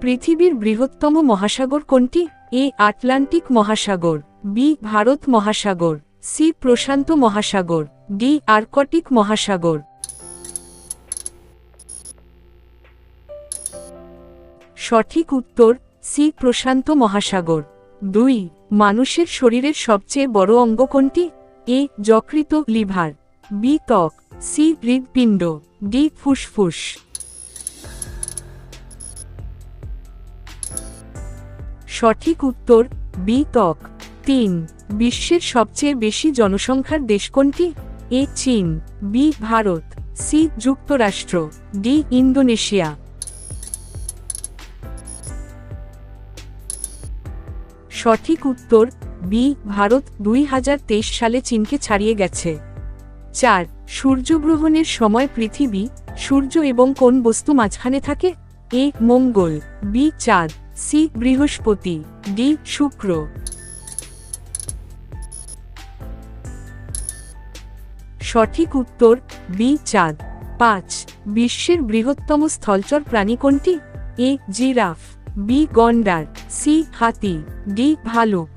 পৃথিবীর বৃহত্তম মহাসাগর কোনটি? এ, আটলান্টিক মহাসাগর, বি, ভারত মহাসাগর, সি, প্রশান্ত মহাসাগর, ডি, আর্কটিক মহাসাগর। সঠিক উত্তর, সি, প্রশান্ত মহাসাগর। দুই, মানুষের শরীরের সবচেয়ে বড় অঙ্গ কোনটি? এ যকৃত লিভার, বি, ত্বক, সি হৃদপিণ্ড ডি, ফুসফুস। সঠিক উত্তর, বি ত্বক। তিন, বিশ্বের সবচেয়ে বেশি জনসংখ্যার দেশ কোনটি? A Chin, B Bharat, C যুক্তরাষ্ট্র, ডি ইন্দোনেশিয়া। সঠিক উত্তর, বি ভারত দুই হাজার তেইশ সালে চীনকে ছাড়িয়ে গেছে। চার, সূর্যগ্রহণের সময় পৃথিবী, সূর্য এবং কোন বস্তু মাঝখানে থাকে? এ মঙ্গল, বি চাঁদ। C Brihaspati, D Shukra. সঠিক উত্তর, বি চাঁদ। পাঁচ, বিশ্বের বৃহত্তম স্থলচর প্রাণী কোনটি? এ জিরাফ, বি গন্ডার, সি হাতি, ডি ভালুক।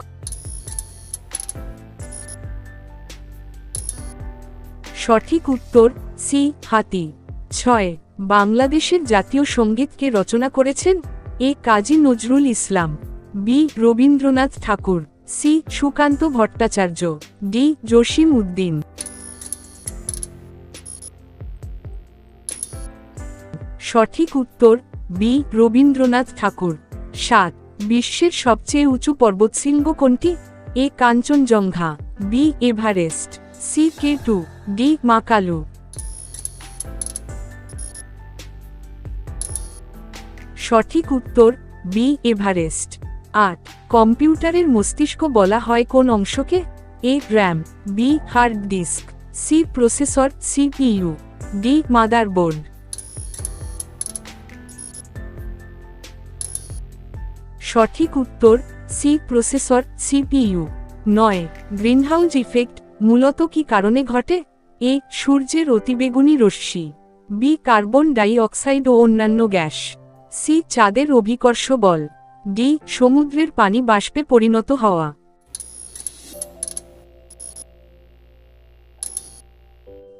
সঠিক উত্তর, সি হাতি। ছয়, বাংলাদেশের জাতীয় সঙ্গীতকে রচনা করেছেন A Kazi Nazrul Islam, B Rabindranath Thakur, C Sukanta Bhattacharya, D Jasim Uddin. সঠিক উত্তর, বি রবীন্দ্রনাথ ঠাকুর, সাত, বিশ্বের সবচেয়ে উঁচু পর্বতশৃঙ্গ কোনটি? A Kanchenjunga, B Everest, C K two, D Makalu সঠিক উত্তর বি এভারেস্ট আট, কম্পিউটারের মস্তিষ্ক বলা হয় কোন অংশকে? A RAM B hard disk C processor CPU D motherboard সঠিক উত্তর সি প্রসেসর সিপিইউ নয় গ্রিনহাউস ইফেক্ট মূলত কি কারণে ঘটে? এ, সূর্যের অতিবেগুনি রশ্মি। বি, কার্বন ডাই অক্সাইড ও অন্যান্য গ্যাস। সি চাঁদের অভিকর্ষ বল। ডি, সমুদ্রের পানি বাষ্পে পরিণত হওয়া।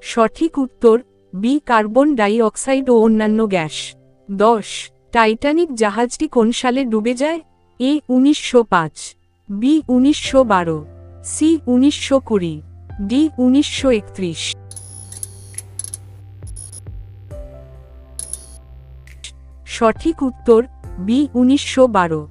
সঠিক উত্তর, বি, কার্বন ডাই অক্সাইড ও অন্যান্য গ্যাস। দশ, টাইটানিক জাহাজটি কোন সালে ডুবে যায়? এ, উনিশশো পাঁচ। বি, উনিশশো বারো। সি, উনিশশো কুড়ি। ডি, উনিশশো একত্রিশ। সঠিক উত্তর বি উনিশশো বারো।